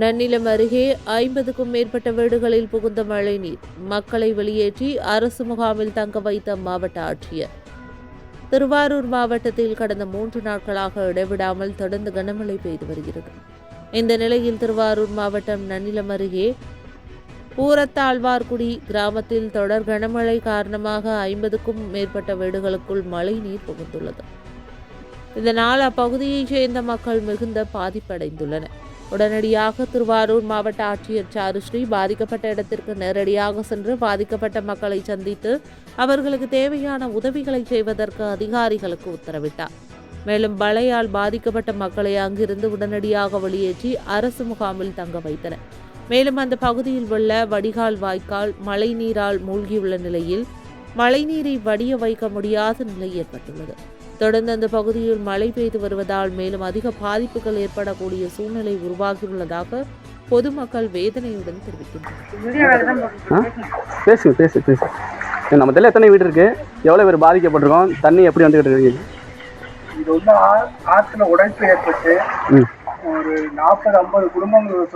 நன்னிலம் அருகே ஐம்பதுக்கும் மேற்பட்ட வீடுகளில் புகுந்த மழைநீர் மக்களை வெளியேற்றி அரசு முகாமில் தங்க வைத்த மாவட்ட ஆட்சியர். திருவாரூர் மாவட்டத்தில் கடந்த மூன்று நாட்களாக இடைவிடாமல் தொடர்ந்து கனமழை பெய்து வருகிறது. இந்த நிலையில் திருவாரூர் மாவட்டம் நன்னிலம் அருகே பூரத்தாழ்வார்குடி கிராமத்தில் தொடர் கனமழை காரணமாக ஐம்பதுக்கும் மேற்பட்ட வீடுகளுக்குள் மழை நீர் புகுந்துள்ளது. இதனால் அப்பகுதியைச் சேர்ந்த மக்கள் மிகுந்த பாதிப்படைந்துள்ளனர். உடனடியாக திருவாரூர் மாவட்ட ஆட்சியர் சாருஸ்ரீ பாதிக்கப்பட்ட இடத்திற்கு நேரடியாக சென்று பாதிக்கப்பட்ட மக்களை சந்தித்து அவர்களுக்கு தேவையான உதவிகளை செய்வதற்கு அதிகாரிகளுக்கு உத்தரவிட்டார். மேலும் மழையால் பாதிக்கப்பட்ட மக்களை அங்கிருந்து உடனடியாக வெளியேற்றி அரசு முகாமில் தங்க வைத்தனர். மேலும் அந்த பகுதியில் உள்ள வடிகால் வாய்க்கால் மழைநீரால் மூழ்கியுள்ள நிலையில் மழைநீரை வடிய வைக்க முடியாத நிலை ஏற்பட்டுள்ளது. தொடர்ந்து அந்த பகுதியில் மழை பெய்து வருவதால் மேலும் அதிக பாதிப்புகள் ஏற்படக்கூடிய சூழ்நிலை உருவாகியுள்ளதாக பொதுமக்கள் வேதனையுடன் தெரிவிக்கின்றனர். பேசுங்க பேசு பேசு. நம்ம தெரியல எத்தனை வீடு இருக்கு? எவ்வளோ பேர் பாதிக்கப்பட்டிருக்கோம்? தண்ணி எப்படி வந்துகிட்டு இருக்கு? இது வந்து ஆ- ஆத்துல உடைப்பு ஏற்பட்டு ஒரு நாற்பது ஐம்பது குடும்பங்கள்